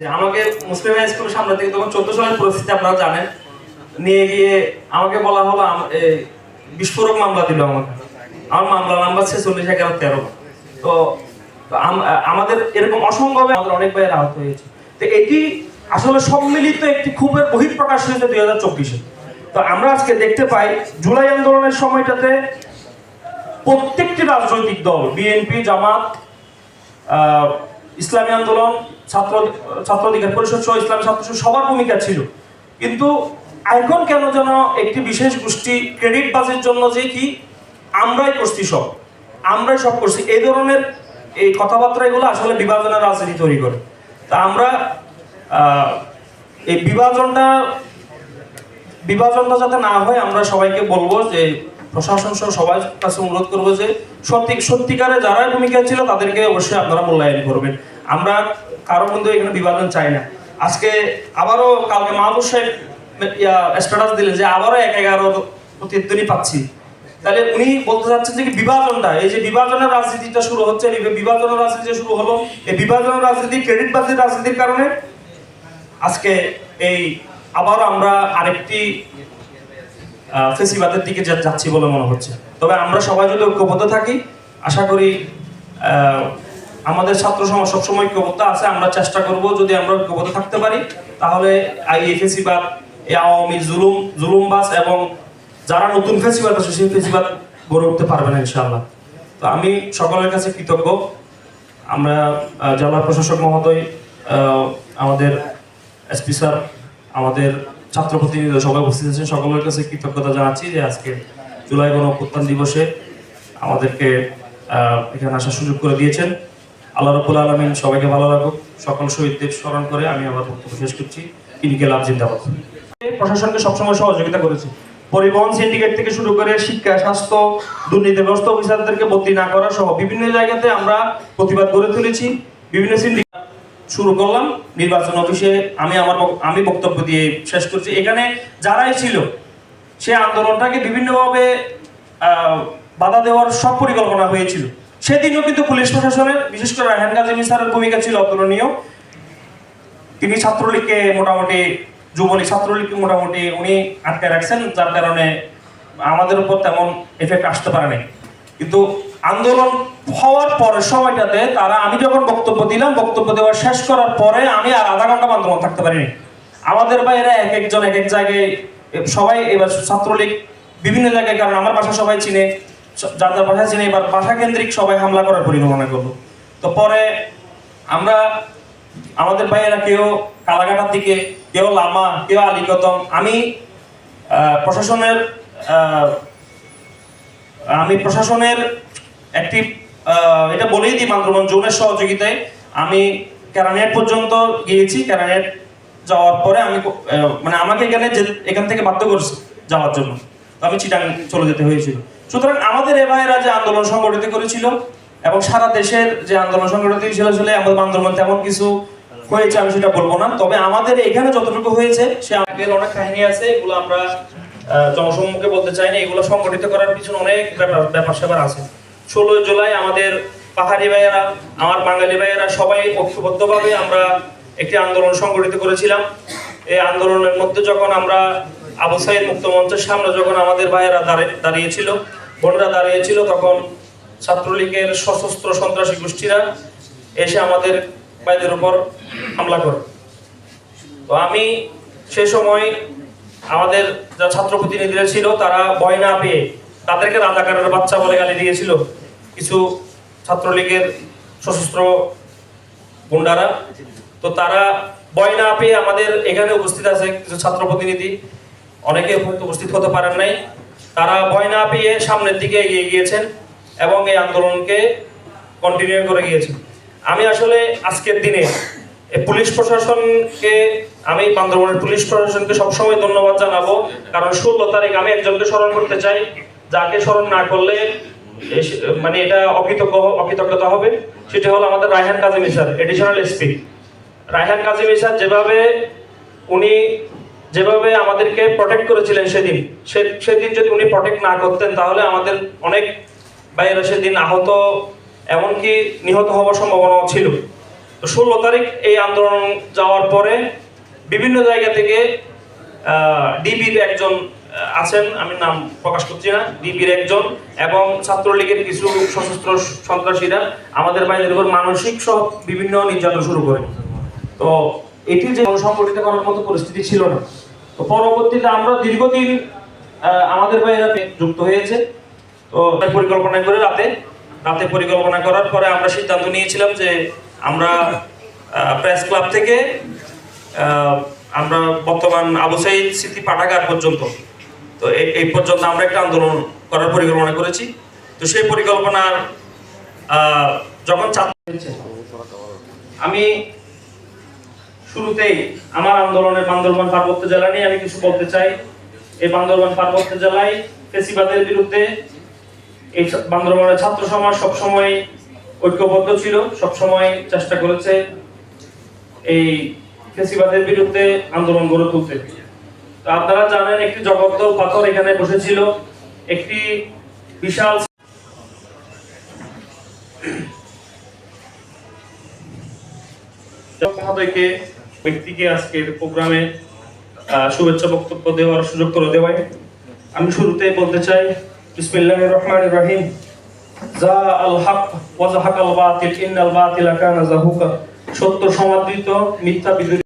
যে আমাকে মুসলিম স্কুল সামনে থেকে তখন চোদ্দ সালের পরিস্থিতি আপনারা জানেন। নিয়ে গিয়ে আমাকে বলা হলো বিস্ফোরক মামলা দিল আমাকে। আমার মামলা নাম্বার ছেচল্লিশ এগারো তেরো। তো আমাদের এরকম অসংখ্যভাবে আমাদের অনেক ভাইয়ের আহত হয়েছে। তো এটি আসলে সম্মিলিত একটি খুবই বহিঃপ্রকাশ হয়েছে দুই হাজার চব্বিশে। তো আমরা আজকে দেখতে পাই জুলাই আন্দোলনের সময়টাতে প্রত্যেকটি রাজনৈতিক দল বিএনপি জামাত আহ, ইসলামী আন্দোলন, ছাত্র ছাত্র অধিকার পরিষদ সহ ইসলামী ছাত্র সবার ভূমিকা ছিল। কিন্তু এখন কেন যেন একটি বিশেষ গোষ্ঠী ক্রেডিট বাজের জন্য যে কি, আমরাই করছি সব। আমরাই সব করছি। এই ধরনের এই কথাবার্তা এগুলো আসলে বিভাজনের রাজনীতি তৈরি করে। তা আমরা এই বিভাজনটা বিভাজনটা যাতে না হয়, আমরা সবাইকে বলব যে প্রশাসন সহ সবার কাছে অনুরোধ করব যে সত্যি সত্যিকারে যারা ভূমিকা ছিল তাদেরকে অবশ্যই আপনারা মূল্যায়ন করবেন। আমরা কারও মধ্যে এখানে বিভাজন চাই না। আজকে আবারও কালকে মাহবুব সাহেব স্ট্যাটাস দিলেন যে আবারও এক এগারো প্রতিদ্বন্দ্বী পাচ্ছি। তাহলে উনি বলতে চাচ্ছেন যে বিভাজনটা, এই যে বিভাজনের রাজনীতিটা শুরু হচ্ছে বিভাজনের রাজনীতি শুরু হলো। এই বিভাজনের রাজনীতি ক্রেডিট বাজির রাজনীতির কারণে। আজকে এই আবার আমরা আরেকটি ফেসিবাদের দিকে যাচ্ছি বলে মনে হচ্ছে। তবে আমরা সবাই যদি ঐক্যবদ্ধ থাকি, আশা করি আমাদের ছাত্র সমাজ সবসময় ঐক্যবদ্ধ আছে। আমরা চেষ্টা করব যদি আমরা ঐক্যবদ্ধ থাকতে পারি, তাহলে এই ফেসিবাদ, এই আওয়ামী জুলুম জুলুমবাস এবং যারা নতুন ফেসিবাদ আছে, সেই ফেসিবাদ গড়ে উঠতে পারবে না, ইনশাআল্লাহ। তো আমি সকলের কাছে কৃতজ্ঞ। আমরা জেলা প্রশাসক মহোদয় আমাদের এসপি স্যার, আমাদের ছাত্র প্রতিনিধি সবাই উপস্থিত আছেন। সকলের কাছে কৃতজ্ঞতা জানাচ্ছি যে আজকে জুলাই গণ অভ্যুত্থান দিবসে আমাদেরকে এখানে আসার সুযোগ করে দিয়েছেন। আল্লাহ রবুল আলমিন সবাইকে ভালো রাখুক, সকল শহীদদের স্মরণ করে আমি আমার বক্তব্য শেষ করছি। ইনিকে লাভ জিন্দাবাদ। প্রশাসনকে সবসময় সহযোগিতা করেছি। পরিবহন সিন্ডিকেট থেকে শুরু করে শিক্ষা, স্বাস্থ্য দুর্নীতিগ্রস্ত অফিসারদেরকে বদলি না করা সহ বিভিন্ন জায়গাতে আমরা প্রতিবাদ গড়ে তুলেছি। বিভিন্ন সিন্ডিকেট শুরু করলাম নির্বাচন অফিসে। আমি আমার আমি বক্তব্য দিয়ে শেষ করছি। এখানে যারাই ছিল, সে আন্দোলনটাকে বিভিন্নভাবে বাধা দেওয়ার সব পরিকল্পনা হয়েছিল। সেদিনও কিন্তু পুলিশ প্রশাসনের, বিশেষ করে রায়হান গাজী ভূমিকা ছিল অতুলনীয়। তিনি ছাত্রলীগকে মোটামুটি, যুবলীগ ছাত্রলীগকে মোটামুটি উনি আটকে রাখছেন, যার কারণে আমাদের উপর তেমন এফেক্ট আসতে পারে নাই। কিন্তু আন্দোলন হওয়ার পরের সময়টাতে তারা, আমি যখন বক্তব্য দিলাম, বক্তব্য দেওয়া শেষ করার পরে আমি আর আধা ঘণ্টা আন্দোলন থাকতে পারিনি। আমাদের বাইরে এক একজন এক এক জায়গায় সবাই এবার ছাত্রলীগ বিভিন্ন জায়গায়, কারণ আমার বাসা সবাই চিনে যার যার বাসা চিনে, এবার বাসা কেন্দ্রিক সবাই হামলা করার পরিকল্পনা করল। তো পরে আমরা, আমাদের ভাইয়েরা কেউ কালাঘাটার দিকে, কেউ লামা, কেউ আলিকতম আমি প্রশাসনের আমি প্রশাসনের একটি এটা বলেই দিই মান্দ্রমন জোনের সহযোগিতায়। আমি ক্যারানেট পর্যন্ত গিয়েছি ক্যারানেট যাওয়ার পরে আমি মানে আমাকে এখানে এখান থেকে বাধ্য করছে যাওয়ার জন্য। আমি চিটাং চলে যেতে হয়েছিল। সুতরাং আমাদের এ ভাইয়েরা যে আন্দোলন সংগঠিত করেছিল এবং সারা দেশের যে আন্দোলন সংগঠিত ছিল আসলে আমাদের আন্দোলন তেমন কিছু হয়েছে, আমি সেটা বলব না। তবে আমাদের এখানে যতটুকু হয়েছে, সে আগের অনেক কাহিনী আছে, এগুলো আমরা জনসম্মুখে বলতে চাই না। এগুলো সংগঠিত করার পিছনে অনেক ব্যাপার ব্যাপার স্যাপার আছে। ষোলোই জুলাই আমাদের পাহাড়ি ভাইয়েরা, আমার বাঙালি ভাইয়েরা সবাই ঐক্যবদ্ধভাবে আমরা একটি আন্দোলন সংগঠিত করেছিলাম। এই আন্দোলনের মধ্যে যখন আমরা আবু সাইদ মুক্ত মঞ্চের সামনে যখন আমাদের ভাইয়েরা দাঁড়িয়ে দাঁড়িয়েছিল, বোনরা দাঁড়িয়েছিল, তখন ছাত্রলীগের সশস্ত্র সন্ত্রাসী গোষ্ঠীরা এসে আমাদের ভাইদের উপর হামলা করে। তো আমি সে সময় আমাদের যা ছাত্র প্রতিনিধিরা ছিল, তারা ভয় না পেয়ে তাদেরকে রাজাকারের বাচ্চা বলে গালি দিয়েছিল। কিছু ছাত্রলীগের সশস্ত্র গুন্ডারা। তো তারা ভয় না পেয়ে আমাদের এখানে উপস্থিত আছে কিছু ছাত্র প্রতিনিধি। অনেকে উপস্থিত হতে পারেন নাই। তারা ভয় না পেয়ে সামনের দিকে এগিয়ে গিয়েছেন এবং এই আন্দোলনকে কন্টিনিউ করে গিয়েছেন। আমি আসলে আজকের দিনে পুলিশ প্রশাসনকে, আমি বান্দরবনের পুলিশ প্রশাসনকে সবসময় ধন্যবাদ জানাব। কারণ ষোলো তারিখ আমি একজনকে স্মরণ করতে চাই। যাকে স্মরণ না করলে মানে এটা অকৃতজ্ঞ অকৃতজ্ঞতা হবে। সেটি হলো আমাদের Raihan Kazimi sir additional SP Raihan Kazimi sir যেভাবে উনি যেভাবে আমাদেরকে প্রোটেক্ট করেছিলেন সেদিন সেদিন যদি উনি প্রোটেক্ট না করতেন, তাহলে আমাদের অনেক বাইরে সেদিন আহত, এমনকি নিহত হওয়ার সম্ভাবনাও ছিল। তো ষোলো তারিখ এই আন্দোলন যাওয়ার পরে বিভিন্ন জায়গা থেকে ডিবির একজন আছেন, আমি নাম প্রকাশ করছি না ডিবির একজন এবং ছাত্রলীগের কিছু সশস্ত্র সন্ত্রাসীরা আমাদের বাইরের উপর মানসিক সহ বিভিন্ন নির্যাতন শুরু করে। তো এটি যে সংগঠিত করার মতো পরিস্থিতি ছিল না। তো পরবর্তীতে আমরা দীর্ঘদিন আমাদের বাইরে যুক্ত হয়েছে। তো পরিকল্পনা করে রাতে রাতে পরিকল্পনা করার পরে আমরা সিদ্ধান্ত নিয়েছিলাম যে আমরা প্রেস ক্লাব থেকে আমরা বর্তমান আবু সাইদ স্মৃতি পাঠাগার পর্যন্ত তো এই- পর্যন্ত আমরা একটা আন্দোলন করার পরিকল্পনা করেছি। তো সেই পরিকল্পনার যখন আমি শুরুতেই আমার আন্দোলনের বান্দরবান পার্বত্য জেলা নিয়ে আমি কিছু বলতে চাই। এই বান্দরবান পার্বত্য জেলায় ফেসিবাদের বিরুদ্ধে এই বান্দরবানের ছাত্র সমাজ সবসময় ঐক্যবদ্ধ ছিল, সবসময় চেষ্টা করেছে এই ফেসিবাদের বিরুদ্ধে আন্দোলন গড়ে তুলতে। আপনারা জানেন একটি জগদ্দল পাথর এখানে বসেছিল, একটি বিশাল ব্যক্তিকে প্রোগ্রামে শুভেচ্ছা বক্তব্য দেওয়ার সুযোগ করে দেওয়ায় আমি শুরুতে বলতে চাই, বিসমিল্লাহির রহমানির রহিম। যা আল হক ওয়া জাহাকাল বাতিল, ইন্নাল বাতিলা কানা জাহুকা। সত্য সমাদৃত মিথ্যা বিদ্রোহী